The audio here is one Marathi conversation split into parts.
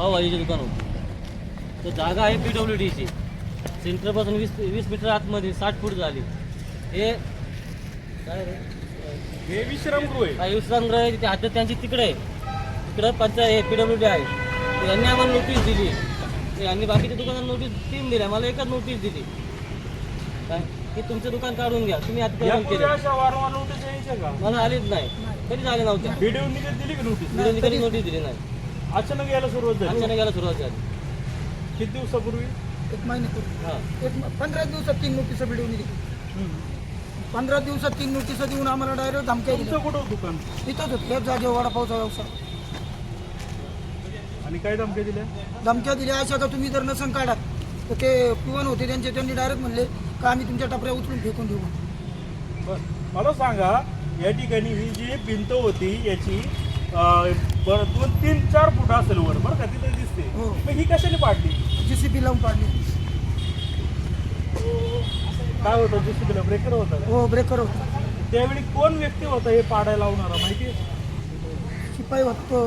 पावभाजीचे दुकान होतं. तर जागा आहे पी डब्ल्यू डीची सेंटरपासून वीस वीस मीटर आतमध्ये साठ फूट झाली. हे काय रे? हे विश्रामगृह आहे. काही विश्रामगृह आहे. तिथे आता त्यांची तिकडे आहे. तिकडं पंचायत पी डब्ल्यू डी आहे. तर यांनी आम्हाला नोटीस दिली. तर यांनी बाकीच्या दुकानात नोटीस तीन दिल्या. मला एकच नोटीस दिली. काय? की तुमचं दुकान काढून घ्या. तुम्ही अतिक्रमण यापूर्वी केलं. मला आलीच नाही. कधीच आले निघत दिली नोटीस दिली नाही. अचानक यायला सुरुवात झाली. अचानक यायला सुरुवात झाली. किती दिवसापूर्वी? एक महिन्यापूर्वी. हां. एक म- पंधरा दिवसात तीन नोटिसा मिळवून दिली पंधरा दिवसात तीन नोटिसा देऊन आम्हाला डायरेक्ट धमक्या तुमचं दिल्या कुठं दुकान? तिथंच होत. याच जागेवर वडापावचा व्यवसाय आणि काय धमक्या दिल्या? धमक्या दिल्या अशा का तुम्ही जर नसन काढा तर ते पिवण होते. त्यांचे त्यांनी डायरेक्ट म्हणले का आम्ही तुमच्या टपऱ्या उचलून फेकून देऊ बरं. मला सांगा या ठिकाणी ही जी भिंत होती याची बरं दोन तीन चार फूट असेल वर बरं का तिथे दिसते हो. मग ही कशाने पाडली जी सी पी लावून पाडली काय होतं जेसीबीला ब्रेकर होता का? हो ब्रेकर होता त्यावेळी कोण व्यक्ती होता हे पाडायला लावणारा माहिती आहे? शिपाई होतो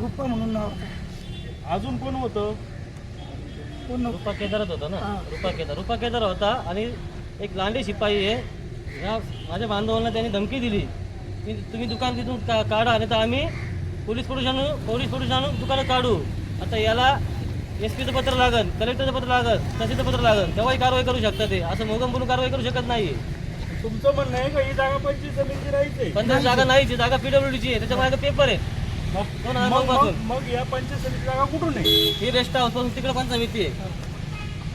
रुपा म्हणून नाव होतं. अजून कोण होतं कोण नव्हतं. रुपा केदारच होता ना हां. रुपा केदार रुपा केदार होता आणि एक लांडे शिपाई आहे ह्या माझ्या बांधवांना त्यांनी धमकी दिली तुम्ही दुकान तिथून का काढा नाही तर आम्ही पोलीस आणू पोलीस पोलीस आणून दुकानं काढू. आता याला एस पीचं पत्र लागन कलेक्टरचं पत्र लागन तहसीलचं पत्र लागन तेव्हाही कारवाई करू शकता ते. असं मोगम बोलून कारवाई करू शकत नाही. तुमचं म्हणणं आहे का ही जागा पंचवीस जमीनची राहायची पण त्या जागा नाहीची जागा पीडब्ल्यूडीची आहे. त्याच्या माझ्या पेपर आहे. दोन हजार मग. मग- मग या पंचवीस जमीनची जागा कुठून आहे? ही रेस्ट हाऊसपासून तिकडे पंचमिती आहे.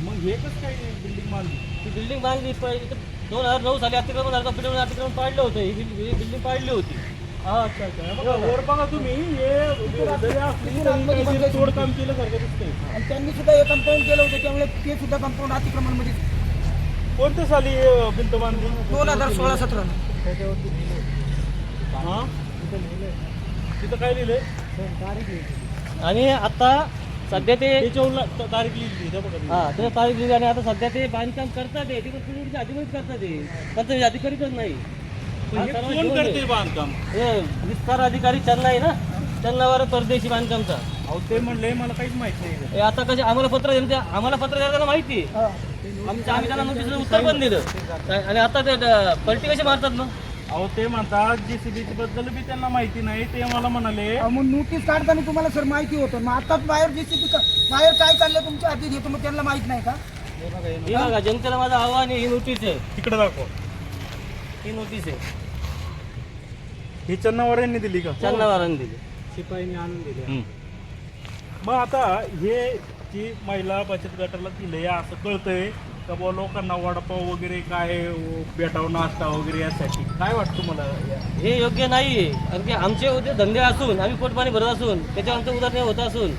मग हे कसं काय बिल्डिंग बांधली ती बिल्डिंग बांधली प- इथं दोन हजार नऊ साली अतिक्रमण झालं पीडब्ल्यू अतिक्रमण पाडलं होतं. ही बिल- ही बिल्डिंग पाडली होती. अच्छा अच्छा. हे बघा, वर बघा तुम्ही. हे जरी असली तरी काहीतरी तोडकाम केल्यासारखं दिसतंय. आणि त्यांनी सुद्धा हे कंपाऊंड केलं होतं त्यामुळे ते सुद्धा कंपाऊंड अतिक्रमणमध्ये कोणत्या साली हे भिंत बांधली? दोन हजार सोळा सतरा. हा? तिथं काय लिहिलंय? आणि आता सध्या ते त्याच्यावर तारीख लिहिली हा त्याच्या तारीख दिली आणि आता सध्या ते बांधकाम करतात ते. तिकडे पिढीच्या अधिकारीच करतात ते. अधिकारीच नाही. पण हा हे सर्व कोण घेऊन करते ये. बांधकाम? हे विस्तार अधिकारी चन्ना आहे ना? चन्नावर परदेशी बांधकामचा. अहो ते म्हणले मला काहीच माहीत नाही. हे आता कसे आम्हाला पत्र दिलं ते- आम्हाला पत्र द्यायला त्यांना माहिती आहे. हा. आमच्या आम्ही त्यांना नोटीसचं उत्तर पण दिलं. आणि आता ते ड- पलटी कशी मारतात मग? अहो ते म्हणतात जीसीबी बद्दल बी त्यांना माहिती नाही ते मला म्हणाले. अहो, मग नोटीस काढताना तुम्हाला सर माहिती होतं. मग आताच बाहेर जेसीबी बाहेर काय चाललंय तुमच्या हाती येतो मग त्यांना माहीत नाही का? हे बघा जनतेला माझं आव्हान आहे ही नोटीस आहे. तिकडे दाखव. ही नोटीस आहे. ही चन्नावर यांनी दिली का? चन्नावारांनी दिली. शिपाईने आणून दिली. मग आता हे जी महिला बचत गटाला दिले असं कळतंय का बुवा लोकांना वडापाव वगैरे काय भेटाव नाश्ता वगैरे यासाठी? काय वाटतं मला या- हे योग्य नाही आहे कारण की आमचे उद्या धंदे असून आम्ही पोटपाणी भरत असून त्याच्या आमचं उदरनिर्वाह होत असून.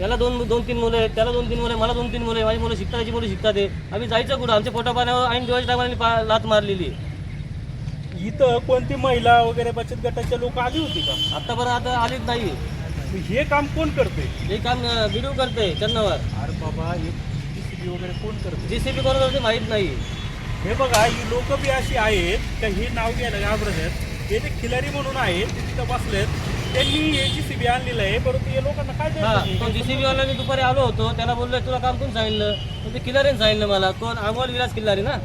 याला दोन दोन तीन मुलं आहेत त्याला दोन तीन मुलं आहे मला दोन तीन मुलं आहे माझी मुलं शिकतात त्याची मुलं शिकतात आहे आम्ही जायचं कुठं? आमच्या पोटापाण्यावर ऐन दिवाळी टायमाला पा लात मारलेली आहे. इथं कोणती महिला वगैरे बचत गटाचे लोक आली होती का? आत्तापर्यंत आता आलीच नाही हे काम कोण करते हे काम व्हिडिओ करते चन्नावर. अरे बाबा हे जीसीबी वगैरे कोण करते? जी सी पी कोण करते माहीत नाही. हे बघा ही लोक बी अशी आहेत का हे नाव घ्यायला घाबरत आहेत हे जे खिलारी म्हणून आहेत ते तिथं बसलेत त्यांनी हे जी सी बी आणलेलं आहे परंतु हे लोकांना काय हा द्यायचं तो जी सी बीवाला मी दुपारी आलो होतो त्याला बोललो तुला काम कोण सांगितलं? तर ते किल्लारीने सांगितलं मला कोण? अमोल विलास किल्लारी ना.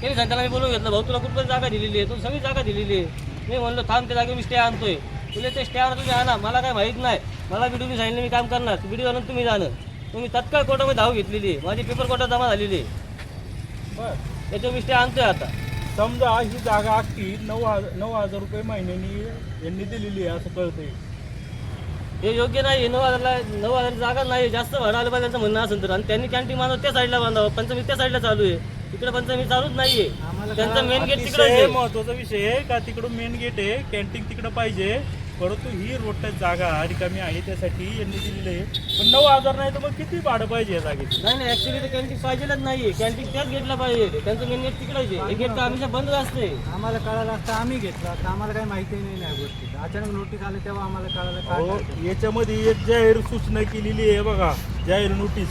त्यांनी सांगितलं मी बोलून घेतलं भाऊ तुला कुठपर्यंत जागा दिलेली आहे? तू सगळी जागा दिलेली आहे. मी म्हणलो थांब त्या जागेवर मी स्टे आणतोय. तुला ते स्टे तुम्ही आणा मला काय माहीत नाही. मला व्हिडिओ सांगितलं मी काम करणार. व्हिडिओ आणून तुम्ही जाणं. तुम्ही तत्काळ कोर्टामध्ये धाव घेतलेली आहे. माझी पेपर कोर्टात जमा झालेली आहे. बरं. त्याच्यावर मी स्टे आणतोय आता. समजा ही जागा अख्खी नऊ हजार नऊ हजार रुपये महिन्यानी यांनी दिलेली आहे असं कळतंय. हे योग्य नाही. नऊ हजारला नऊ हजार जागा नाही. जास्त भाडं आलं पाहिजे त्यांचं म्हणणं असेल तर. आणि त्यांनी कॅन्टीन बांधावं त्या साईडला बांधावं. पंचमी त्या साईडला चालू आहे. इकडे पंचमी चालूच नाहीये. त्यांचं मेन गेट तिकडे महत्त्वाचा विषय आहे का? तिकडून मेन गेट आहे. कॅन्टीन तिकडं पाहिजे. परंतु ही रोडच्या जागा रिकामी आहे त्यासाठी यांनी दिलेली आहे. पण नऊ हजार नाही तर मग किती भाडं पाहिजे या जागेची नाही नाही ऍक्च्युली ते कॅन्टीन पाहिजेलच नाहीये. कॅन्टीन त्याच गेटला पाहिजे त्यांचं मेन गेट तिकडेच आहे. हे गेट तर हमेशा बंद असते. आम्हाला कळालं असतं आम्ही घेतलं असतं. आम्हाला काही माहिती नाही या गोष्टी अचानक नोटीस आली तेव्हा आम्हाला कळालं काय अहो. याच्यामध्ये एक जाहीर सूचना केलेली आहे बघा जाहीर नोटीस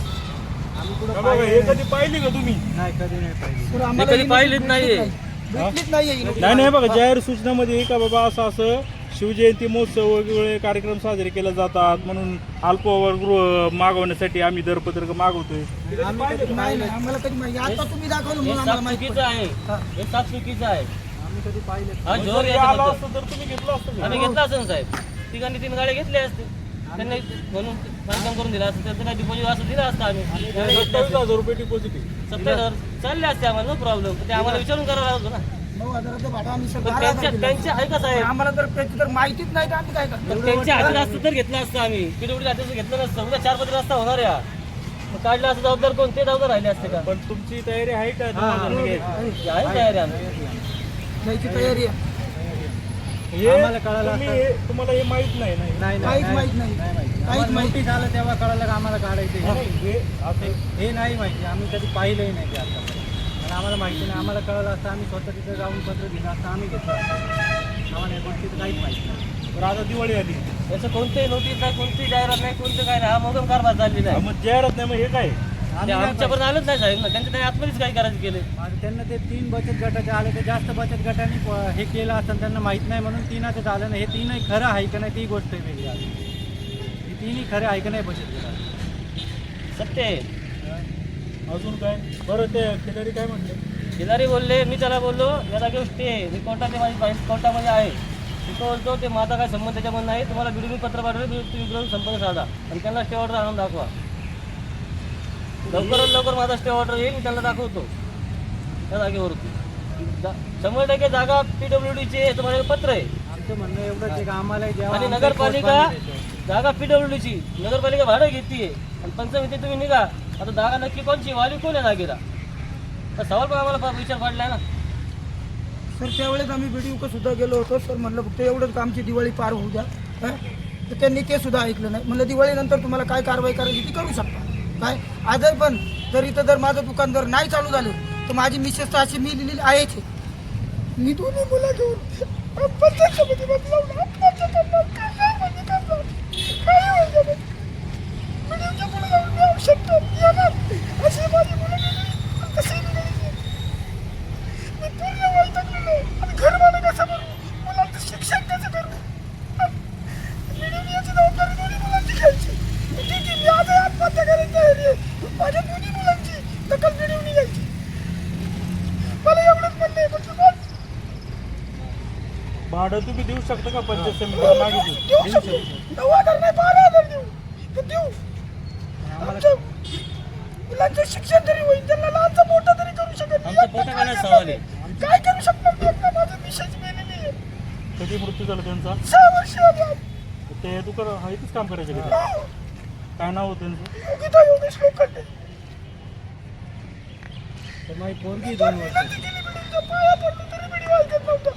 आम्ही कुठं हे बघा हे पाहिलं कधी पाहिली का तुम्ही? नाही कधी नाही पाहिजे तर हे कधी पाहिलीच नाहीये. नाही. ही. नाही नाही बघा जाहीर सूचनामध्ये का बाबा असं असं शिवजयंती महोत्सव वेगवेगळे कार्यक्रम साजरे केले जातात. म्हणून अल्पगृह मागवण्यासाठी आम्ही दरपत्रक मागवतोय. आम्ही कधी नाही नाही आम्हाला कधी माहिती आता तुम्ही दाखवलं हे म्हणून आम्हाला सात माहिती चुकीचं आहे. हा. चुकीचं आहे. आम्ही कधी पाहिलं हा जर जोर आलं. असतं तर तुम्ही घेतलं असतं? आम्ही घेतला साहेब. तिघांनी तीन गाड्या घेतल्या असते त्यांनी म्हणून बांधकाम करून दिला असतं. त्याचं काय डिपॉझिट असं दिलं असतं आम्ही. त्यावेळी घेतले सत्तावीस. हजार रुपये डिपॉझिट. सत्तावीस हजार. चालले असते आम्हाला नो प्रॉब्लेम ते आम्हाला विचारून करायला लागतो ना. नऊ हजाराचं भाडं आम्ही सर पण बारा हजार त्यांच्या दिलं. त्यांचे आहे का पण साहेब आम्हाला जर त्याची तर माहितीच नाही तर आम्ही काय करतो? पण त्यांच्या हातात असतं तर घेतलं असतं आम्ही. पीडब्ल्यू घेतलं नसतं. उद्या चार पत्र रस्ता होणार या मग काढलं असं जबाबदार कोण? ते जबाबदार राहिले असते का? पण तुमची तयारी आहे का? हजार? आहे तयारी आम्ही तयारी आहे. हे आम्हाला कळालं तुम्ही असतं. हे- तुम्हाला हे माहीत नाही नाही नाही काहीच नाही. माहीत नाही. काहीच आम्हाला माहीत आलं तेव्हा कळालं का आम्हाला काढायचं हे असं हे नाही माहिती. आम्ही कधी पाहिलंही नाही ते आता. आम्हाला माहिती नाही. आम्हाला कळलं असतं आम्ही स्वतः तिथे जाऊन पत्र दिलं असतं आम्ही घेतलं असतं. आम्हाला या गोष्टीचं काहीच माहिती नाही. तर आता दिवाळी आली. त्याचं कोणतेही नोटीस नाही कोणतीही जाहिरात नाही कोणतं काय नाही. हा मोगम कारभार चाललेला हा, आहे मग जाहिरात नाही मग हे काय? ते आमच्यापर्यंत आलंच नाही साहेब ना त्यांच्या त्यांनी आतमध्येच काही करायचं केले? आणि त्यांना ते तीन बचत गटाचे आले ते जास्त बचत गटाने प- हे केलं असतं त्यांना माहीत नाही म्हणून तीनाचं झालं नाही. हे तीनही खरं आहे का नाही ती गोष्ट आहे वेगळी आहे. ही तिन्ही खरं आहे का नाही बचत गटात सत्य आहे. अजून काय? बरं ते खिलारी काय म्हटले खिलारी बोलले मी त्याला बोललो याला घेऊ स्टे मी कोर्टात माझी फाईल कोर्टामध्ये आहे. तिथं बोलतो ते माझा काय संबंध त्याच्यामध्ये नाही तुम्हाला बिडून पत्र पाठवलं तुम्ही तुम्ही बिडून संपर्क साधा आणि त्यांना स्टे ऑर्डर आणून दाखवा. लवकरात लवकर माझा स्टे ऑर्डर येईल मी त्यांना दाखवतो. त्या जागेवरती. जा- शंभर टक्के जागा पी डब्ल्यू डीची आहे तुम्हाला पत्र आहे. आमचं म्हणणं एवढंच आहे का आम्हाला द्यावं, आणि आमचं नगरपालिका. जागा पी डब्ल्यू ची नगरपालिका भाडं घेतीये. आणि पंचमीते तुम्ही निघा. आता जागा नक्की कोणची? वाली कोण आहे जागेला तर सवाल पण आम्हाला फार विचार पडलाय ना. सर त्यावेळेस आम्ही बीडीओ सुद्धा गेलो होतो. सर म्हणलं फक्त एवढंच आमची दिवाळी पार होऊ द्या? हं? तर त्यांनी ते सुद्धा ऐकलं नाही. म्हणलं दिवाळीनंतर तुम्हाला काय कारवाई करायची ती करू शकता. काय? आजही पण जर इथं जर माझं दुकान जर नाही चालू झालं तर माझी मिसेस तर अशी मी लिहिलेली आहेच. आहे. मी दोन्ही मुलं घेऊन आत्महत्या करणार म्हणजे करणार. काही होईल का नाही? व्हिडिओच्या पुढे जाऊन मी औषध घेऊन येणार. अशी माझी मुलं गेली. आणि तशी मी गेली. मी पूर्ण वैतागलेलो आहे. आणि घर मला कसं भरू मुलांचं शिक्षण कसं करू मिळून याची जबाबदारी दोन्ही मुलांची घ्यायची ठीक आहे मी आज आत्महत्या करायची तयारी आहे माझ्या दोन्ही मुलांची दखल मिळवून घ्यायची मला एवढंच म्हणणं आहे फक्त बस. भाडं तुम्ही देऊ शकता का पंचायत समितीला मागितलं देऊ. शकतो. नऊ हजार नाही बारा हजार देऊ. ते देऊ. आमच्या मुलांचं शिक्षण तरी होईल. त्यांना लहानचं मोठं तरी करू शकत नाही. आमचं पोटा खाण्याचा सवाल. आहे काय करू शकणार मी? एकटा माझं मिसेस मेलेली आहे. कधी मृत्यू झाला त्यांचा? सहा वर्ष. ते दुकान हा इथंच काम करायचे का हो. काय नाव होतं त्यांचं? योगिता योगेश लोखंडे. माझी पोरगी दोन वर्ष. पाया पडलो तरी बिडी ऐकत नव्हता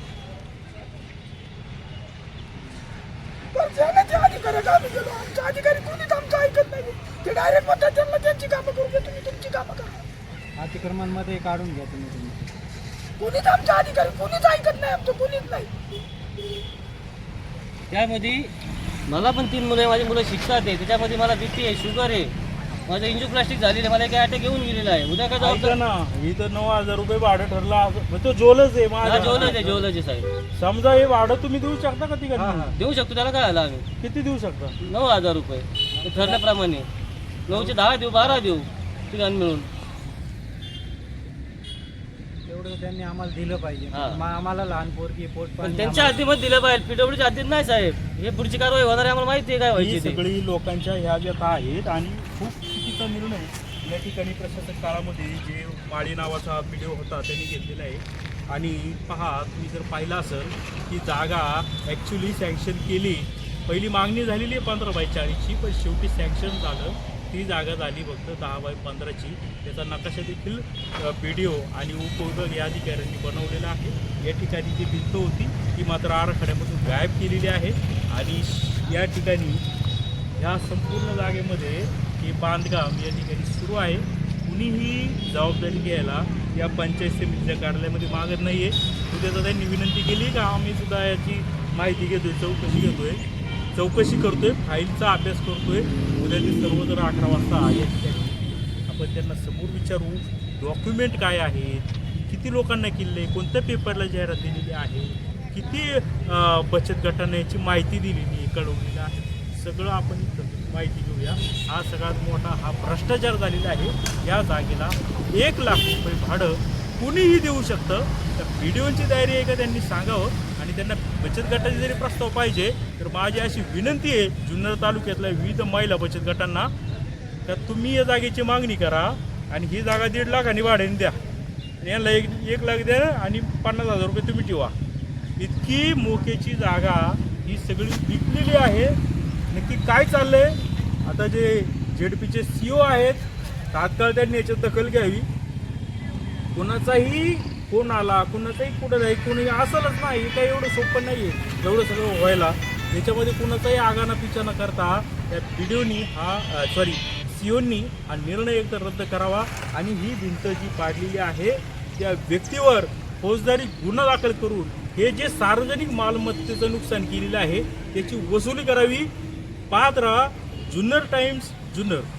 पण जाण्याच्या अधिकाऱ्याला आम्ही गेलो आमच्या अधिकारी कोणीच आमचं ऐकत नाही ते डायरेक्ट म्हणतात त्यांना त्यांची कामं करू द्या तुम्ही तुमची कामं करा. अतिक्रमणमध्ये काढून घ्या तुम्ही तुम्ही कोणीच आमच्या अधिकारी कोणीच ऐकत नाही आमचं कोणीच नाही. त्यामध्ये मला पण तीन मुलं आहे माझी मुलं शिकतात आहे त्याच्यामध्ये मला बीपी आहे शुगर आहे. माझं इंजुप्लास्टिक झालेलं आहे मला काही अटॅक येऊन गेलेला आहे. उद्या काय ऐका जबाबदार ना इथं नऊ हजार रुपये भाडं ठरलं असं. मग तो जोलच आहे हा माझ्या. जेवलंच आहे जेवलंच आहे साहेब. समजा हे भाडं तुम्ही देऊ शकता का ती हा. देऊ शकतो त्याला काय आलं आम्ही? किती देऊ शकता? नऊ हजार रुपये. ते ठरल्याप्रमाणे. नऊचे दहा देऊ बारा देऊ तिघांनी मिळून. तेवढं त्यांनी आम्हाला दिलं पाहिजे. हा. मा- आम्हाला लहान पोरगी पोट पण त्यांच्या हद्दीमध्ये दिलं पाहिजे. पीडब्ल्यूच्या हद्दीत नाही साहेब. हे पुढची कारवाई होणार आहे आम्हाला माहिती आहे काय ही व्हायची ते. सगळी लोकांच्या ह्या व्यथा आहेत आणि खूप चुकीचा निर्णय या ठिकाणी प्रशासक काळामध्ये जे माळी नावाचा व्हिडिओ होता त्यांनी घेतलेला आहे. आणि पहा तुम्ही जर पाहिलं असेल की जागा ॲक्च्युली सँक्शन केली. पहिली मागणी झालेली आहे पंधरा बाय चाळीसची पण शेवटी सँक्शन झालं. ती जागा झाली फक्त दहा बाय पंधराची. त्याचा नकाशा देखील पी डी ओ आणि उपविभाग या अधिकाऱ्यांनी बनवलेला आहे. या ठिकाणी जी भिंत होती ती मात्र आराखड्यामधून गायब केलेली आहे. आणि या ठिकाणी ह्या संपूर्ण जागेमध्ये हे बांधकाम या ठिकाणी सुरू आहे. कुणीही जबाबदारी घ्यायला या पंचायत समितीच्या कार्यालयामध्ये मागत नाही आहे उद्याचा त्यांनी विनंती केली का आम्ही सुद्धा याची माहिती घेतोय चौकशी घेतोय. चौकशी करतोय फाईलचा अभ्यास करतोय. उद्या ते सर्वजण अकरा वाजता या ठिकाणी आपण त्यांना समोर विचारू डॉक्युमेंट काय आहेत किती लोकांना किल्ले कोणत्या पेपरला जाहिरात दिलेली आहे किती बचत गटांना याची माहिती दिलेली आहे कळवलेली आहे. सगळं आपण इथं माहिती घेऊया. हा सगळ्यात मोठा हा भ्रष्टाचार झालेला आहे. या जागेला एक लाख रुपये भाडं कुणीही देऊ शकतं. तर व्हिडिओची तयारी आहे का त्यांनी सांगावं? आणि त्यांना बचत गटाचे जरी प्रस्ताव पाहिजे तर माझी अशी विनंती आहे जुन्नर तालुक्यातल्या विविध महिला बचत गटांना तर तुम्ही या जागेची मागणी करा आणि ही जागा दीड लाखांनी भाड्याने द्या. यांना एक एक लाख द्या आणि पन्नास हजार रुपये तुम्ही ठेवा. इतकी मोक्याची जागा ही सगळी विकलेली आहे. नक्की काय चाललं आहे आता जे जेडपीचे सी ओ आहेत तात्काळ त्यांनी याच्यात दखल घ्यावी. कोणाचाही फोन आला कोणाचाही कुठं जाईल कोणी असलच नाही हे काही एवढं सोपं नाही आहे एवढं सगळं व्हायला. याच्यामध्ये कोणाचाही आगाना पिछा न करता त्या व्हिडिओनी हा सॉरी सीओनी हा निर्णय एकदा रद्द करावा आणि ही भिंत जी पाडलेली आहे त्या व्यक्तीवर फौजदारी गुन्हा दाखल करून हे जे सार्वजनिक मालमत्तेचं नुकसान केलेलं आहे त्याची वसुली करावी. पाहत राहा जुन्नर टाइम्स जुन्नर.